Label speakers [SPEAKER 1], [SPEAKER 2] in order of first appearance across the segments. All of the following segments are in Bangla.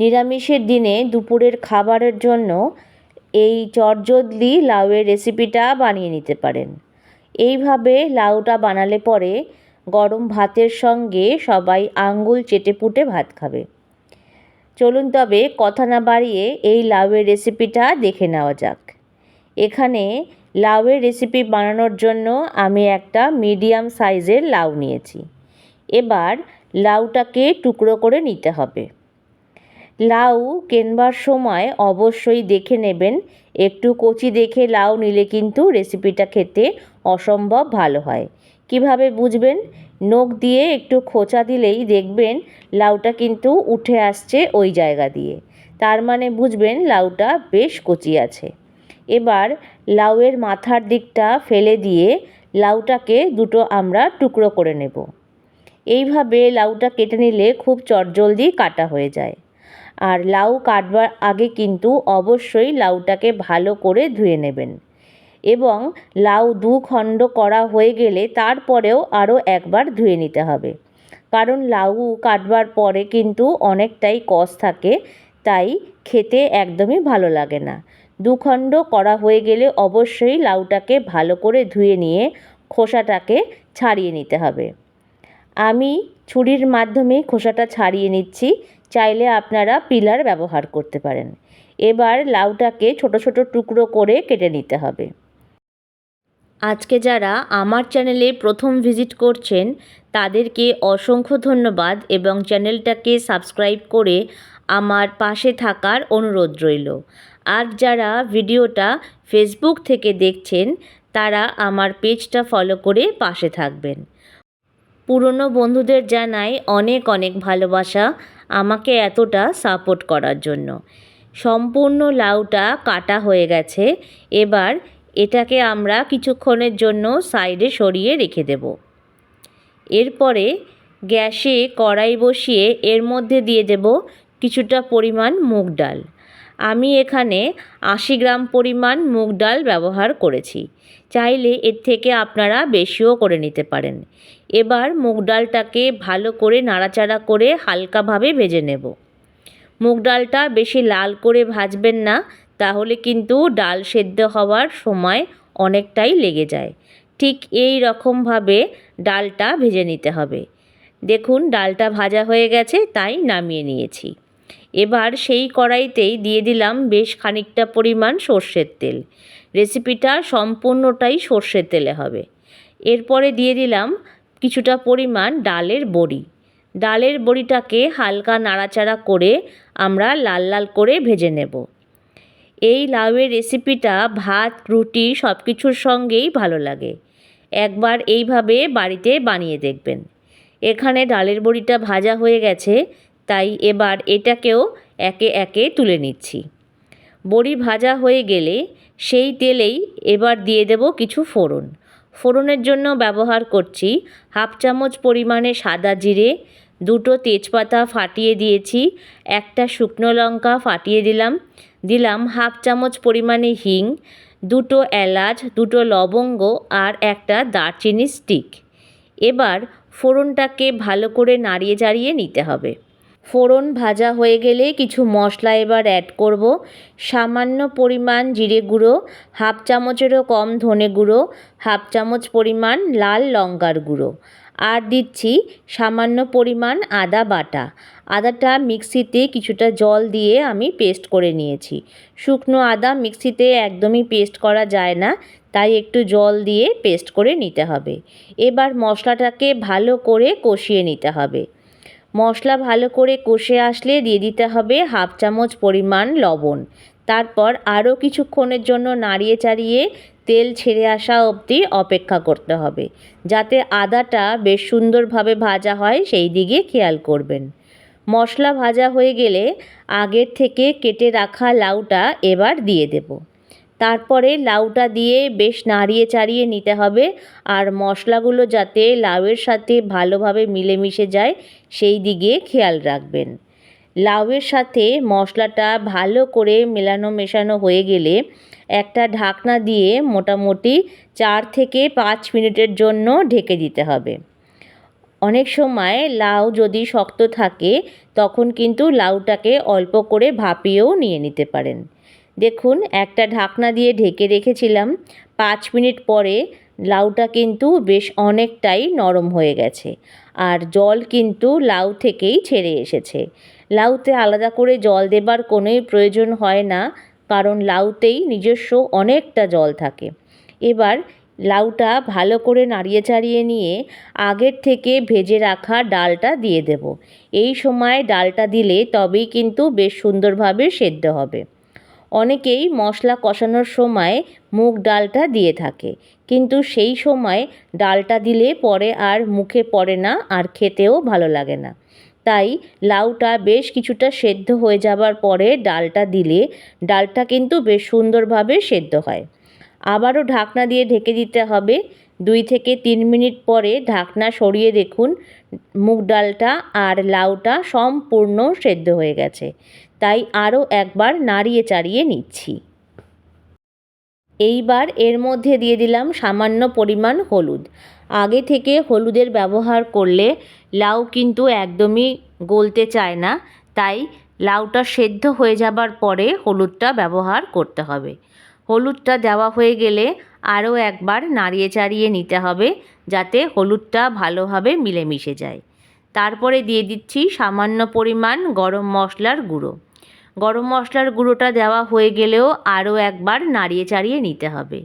[SPEAKER 1] নিরামিষের দিনে দুপুরের খাবারের জন্য এই চটজলদি লাউয়ের রেসিপিটা বানিয়ে নিতে পারেন। এইভাবে লাউটা বানালে পরে গরম ভাতের সঙ্গে সবাই আঙ্গুল চেটেপুটে ভাত খাবে। চলুন তবে কথা না বাড়িয়ে এই লাউয়ের রেসিপিটা দেখে নেওয়া যাক। এখানে লাউয়ের রেসিপি বানানোর জন্য আমি একটা মিডিয়াম সাইজের লাউ নিয়েছি। এবার লাউটাকে টুকরো করে নিতে হবে। লাউ কেনবার সময় অবশ্যই দেখে নেবেন। একটু কচি দেখে লাউ নিলে কিন্তু রেসিপিটা খেতে অসম্ভব ভালো হয়। কীভাবে বুঝবেন? নখ দিয়ে একটু খোঁচা দিলেই দেখবেন লাউটা কিন্তু উঠে আসছে ওই জায়গা দিয়ে। তার মানে বুঝবেন লাউটা বেশ কচি আছে। এবার লাউয়ের মাথার দিকটা ফেলে দিয়ে লাউটাকে দুটো আমরা টুকরো করে নেব। এইভাবে লাউটা কেটে নিলে খুব চটজলদি কাটা হয়ে যায়। আর লাউ কাটবার আগে কিন্তু অবশ্যই লাউটাকে ভালো করে ধুয়ে নেবেন। এবং লাউ দু খণ্ড করা হয়ে গেলে তারপরেও আরও একবার ধুয়ে নিতে হবে। কারণ লাউ কাটবার পরে কিন্তু অনেকটাই কষ থাকে, তাই খেতে একদমই ভালো লাগে না। দুখণ্ড করা হয়ে গেলে অবশ্যই লাউটাকে ভালো করে ধুয়ে নিয়ে খোসাটাকে ছাড়িয়ে নিতে হবে। আমি ছুরির মাধ্যমে খোসাটা ছাড়িয়ে নিচ্ছি। চাইলে আপনারা পিলার ব্যবহার করতে পারেন। এবার লাউটাকে ছোট ছোট টুকরো করে কেটে নিতে হবে। আজকে যারা আমার চ্যানেলে প্রথম ভিজিট করছেন, তাদেরকে অসংখ্য ধন্যবাদ এবং চ্যানেলটাকে সাবস্ক্রাইব করে আমার পাশে থাকার অনুরোধ রইল। আর যারা ভিডিওটা ফেসবুক থেকে দেখছেন, তারা আমার পেজটা ফলো করে পাশে থাকবেন। পুরনো বন্ধুদের জানাই অনেক অনেক ভালোবাসা। আমাকে এতটা সাপোর্ট করার জন্য। সম্পূর্ণ লাউটা কাটা হয়ে গেছে, এবার এটাকে আমরা কিছুক্ষণের জন্য সাইডে সরিয়ে রেখে দেব। এরপরে গ্যাসে কড়াই বসিয়ে এর মধ্যে দিয়ে দেব কিছুটা পরিমাণ মুগ ডাল। আমি এখানে আশি গ্রাম পরিমাণ মুগ ডাল ব্যবহার করেছি। চাইলে এর থেকে আপনারা বেশিও করে নিতে পারেন। এবার মুগ ডালটাকে ভালো করে নাড়াচাড়া করে হালকাভাবে ভেজে নেব। মুগ ডালটা বেশি লাল করে ভাজবেন না, তাহলে কিন্তু ডাল সেদ্ধ হওয়ার সময় অনেকটাই লেগে যায়। ঠিক এই রকমভাবে ডালটা ভেজে নিতে হবে। দেখুন, ডালটা ভাজা হয়ে গেছে, তাই নামিয়ে নিয়েছি। এবার সেই কড়াইতেই দিয়ে দিলাম বেশ খানিকটা পরিমাণ সর্ষের তেল। রেসিপিটা সম্পূর্ণটাই সর্ষের তেলে হবে। এরপরে দিয়ে দিলাম কিছুটা পরিমাণ ডালের বড়ি। ডালের বড়িটাকে হালকা নাড়াচাড়া করে আমরা লাল লাল করে ভেজে নেব। এই লাউয়ের রেসিপিটা ভাত, রুটি সব কিছুর সঙ্গেই ভালো লাগে। একবার এইভাবে বাড়িতে বানিয়ে দেখবেন। এখানে ডালের বড়িটা ভাজা হয়ে গেছে, তাই এবার এটাকেও একে একে তুলে নিচ্ছি। বড়ি ভাজা হয়ে গেলে সেই তেলেই এবার দিয়ে দেব কিছু ফোড়ন। ফোড়নের জন্য ব্যবহার করছি হাফ চামচ পরিমাণে সাদা জিরে, দুটো তেজপাতা ফাটিয়ে দিয়েছি, একটা শুকনো লঙ্কা ফাটিয়ে দিলাম দিলাম হাফ চামচ পরিমাণে হিং, দুটো এলাচ, দুটো লবঙ্গ আর একটা দারচিনি স্টিক। এবার ফোড়নটাকে ভালো করে নাড়িয়ে চাড়িয়ে নিতে হবে। ফোড়ন ভাজা হয়ে গেলে কিছু মশলা এবার অ্যাড করব। সামান্য পরিমাণ জিরে গুঁড়ো, হাফ চামচেরও কম ধনে গুঁড়ো, হাফ চামচ পরিমাণ লাল লঙ্কার গুঁড়ো। আর দিচ্ছি সামান্য পরিমাণ আদা বাটা। আদাটা মিক্সিতে কিছুটা জল দিয়ে আমি পেস্ট করে নিয়েছি। শুকনো আদা মিক্সিতে একদমই পেস্ট করা যায় না, তাই একটু জল দিয়ে পেস্ট করে নিতে হবে। এবার মশলাটাকে ভালো করে কষিয়ে নিতে হবে। মশলা ভালো করে কষে আসলে দিয়ে দিতে হবে হাফ চামচ পরিমাণ লবণ। তারপর আরও কিছুক্ষণের জন্য নাড়িয়ে চাড়িয়ে তেল ছেড়ে আসা অবধি অপেক্ষা করতে হবে, যাতে আদাটা বেশ সুন্দরভাবে ভাজা হয়, সেই দিকে খেয়াল করবেন। মশলা ভাজা হয়ে গেলে আগের থেকে কেটে রাখা লাউটা এবার দিয়ে দেব। তারপরে লাউটা দিয়ে বেশ নাড়িয়ে চাড়িয়ে নিতে হবে। আর মশলাগুলো যাতে লাউয়ের সাথে ভালোভাবে মিলেমিশে যায়, সেই দিকে খেয়াল রাখবেন। লাউয়ের সাথে মশলাটা ভালো করে মেলানো মেশানো হয়ে গেলে একটা ঢাকনা দিয়ে মোটামুটি চার থেকে পাঁচ মিনিটের জন্য ঢেকে দিতে হবে। অনেক সময় লাউ যদি শক্ত থাকে, তখন কিন্তু লাউটাকে অল্প করে ভাপিয়েও নিয়ে নিতে পারেন। দেখুন, একটা ঢাকনা দিয়ে ঢেকে রেখেছিলাম। পাঁচ মিনিট পরে লাউটা কিন্তু বেশ অনেকটাই নরম হয়ে গেছে। আর জল কিন্তু লাউ থেকেই ছেড়ে এসেছে। লাউতে আলাদা করে জল দেবার কোনোই প্রয়োজন হয় না, কারণ লাউতেই নিজস্ব অনেকটা জল থাকে। এবার লাউটা ভালো করে নাড়িয়ে চাড়িয়ে নিয়ে আগের থেকে ভেজে রাখা ডালটা দিয়ে দেব। এই সময় ডালটা দিলে তবেই কিন্তু বেশ সুন্দরভাবে সেদ্ধ হবে। অনেকেই মশলা কষানোর সময় মুগ ডালটা দিয়ে থাকে। কিন্তু সেই সময় ডালটা দিলে পরে আর মুখে পড়ে না, আর খেতেও ভালো লাগে না। তাই লাউটা বেশ কিছুটা সেদ্ধ হয়ে যাবার পরে ডালটা দিলে ডালটা কিন্তু বেশ সুন্দরভাবে সেদ্ধ হয়। আবারও ঢাকনা দিয়ে ঢেকে দিতে হবে। দুই থেকে তিন মিনিট পরে ঢাকনা সরিয়ে দেখুন, মুগ ডালটা আর লাউটা সম্পূর্ণ সেদ্ধ হয়ে গেছে। তাই আরও একবার নাড়িয়ে চাড়িয়ে নিচ্ছি। এইবার এর মধ্যে দিয়ে দিলাম সামান্য পরিমাণ হলুদ। আগে থেকে হলুদের ব্যবহার করলে লাউ কিন্তু একদমই গলতে চায় না, তাই লাউটা সেদ্ধ হয়ে যাবার পরে হলুদটা ব্যবহার করতে হবে। হলুদটা দেওয়া হয়ে গেলে আরও একবার নাড়িয়ে চাড়িয়ে নিতে হবে যাতে হলুদটা ভালোভাবে মিলেমিশে যায়। তারপরে দিয়ে দিচ্ছি সামান্য পরিমাণ গরম মশলার গুঁড়ো। গরম মশলার গুঁড়োটা দেওয়া হয়ে গেলেও আরও একবার নাড়িয়ে চাড়িয়ে নিতে হবে।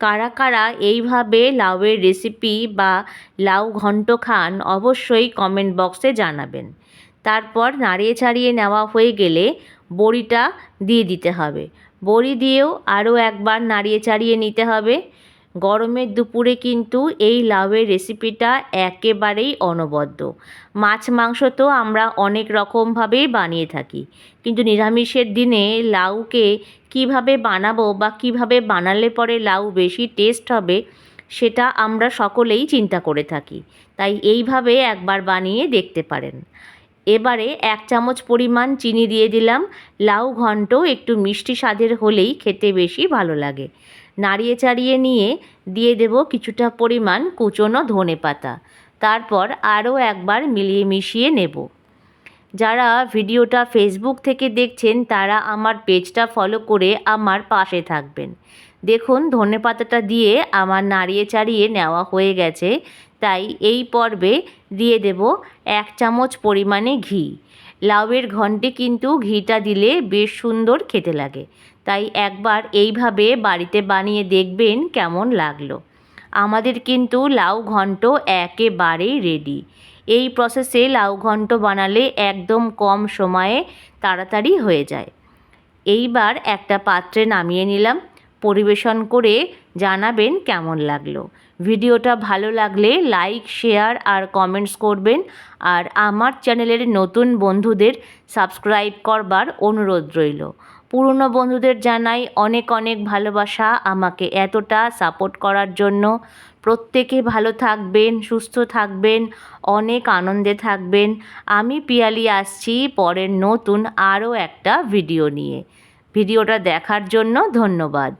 [SPEAKER 1] কারা কারা এইভাবে লাউয়ের রেসিপি বা লাউ ঘন্ট খান অবশ্যই কমেন্ট বক্সে জানাবেন। তারপর নাড়িয়ে চাড়িয়ে নেওয়া হয়ে গেলে বড়িটা দিয়ে দিতে হবে। বড়ি দিয়েও আরও একবার নাড়িয়ে চাড়িয়ে নিতে হবে। গরমের দুপুরে কিন্তু এই লাউয়ের রেসিপিটা একেবারেই অনবদ্য। মাছ, মাংস তো আমরা অনেক রকমভাবেই বানিয়ে থাকি। কিন্তু নিরামিষের দিনে লাউকে কীভাবে বানাবো বা কীভাবে বানালে পরে লাউ বেশি টেস্ট হবে, সেটা আমরা সকলেই চিন্তা করে থাকি। তাই এইভাবে একবার বানিয়ে দেখতে পারেন। এবারে এক চামচ পরিমাণ চিনি দিয়ে দিলাম। লাউ ঘন্ট একটু মিষ্টি স্বাদের হলেই খেতে বেশি ভালো লাগে। নাড়িয়ে চাড়িয়ে নিয়ে দিয়ে দেব কিছুটা পরিমাণ কুচনো ধনে পাতা। তারপর আরও একবার মিলিয়ে মিশিয়ে নেব। যারা ভিডিওটা ফেসবুক থেকে দেখছেন, তারা আমার পেজটা ফলো করে আমার পাশে থাকবেন। দেখুন, ধনে পাতাটা দিয়ে আমার নাড়িয়ে চাড়িয়ে নেওয়া হয়ে গেছে। তাই এই পর্বে দিয়ে দেব এক চামচ পরিমাণে ঘি। লাউয়ের ঘন্টে কিন্তু ঘিটা দিলে বেশ সুন্দর খেতে লাগে। তাই একবার এইভাবে বাড়িতে বানিয়ে দেখবেন কেমন লাগল। আমাদের কিন্তু লাউ ঘন্ট একেবারেই রেডি এই প্রসেসে লাউ ঘন্ট বানালে একদম কম সময়ে তাড়াতাড়ি হয়ে যায়। এইবার একটা পাত্রে নামিয়ে নিলাম। পরিবেশন করে জানাবেন কেমন লাগল। ভিডিওটা ভালো লাগলে লাইক শেয়ার আর কমেন্টস করবেন। আর আমার চ্যানেলের নতুন বন্ধুদের সাবস্ক্রাইব করবার অনুরোধ রইল। পুরনো বন্ধুদের জানাই অনেক অনেক ভালোবাসা আমাকে এতটা সাপোর্ট করার জন্য। প্রত্যেকে ভালো থাকবেন, সুস্থ থাকবেন, অনেক আনন্দে থাকবেন। আমি পিয়ালি আসছি পরের নতুন আরও একটা ভিডিও নিয়ে। ভিডিওটা দেখার জন্য ধন্যবাদ।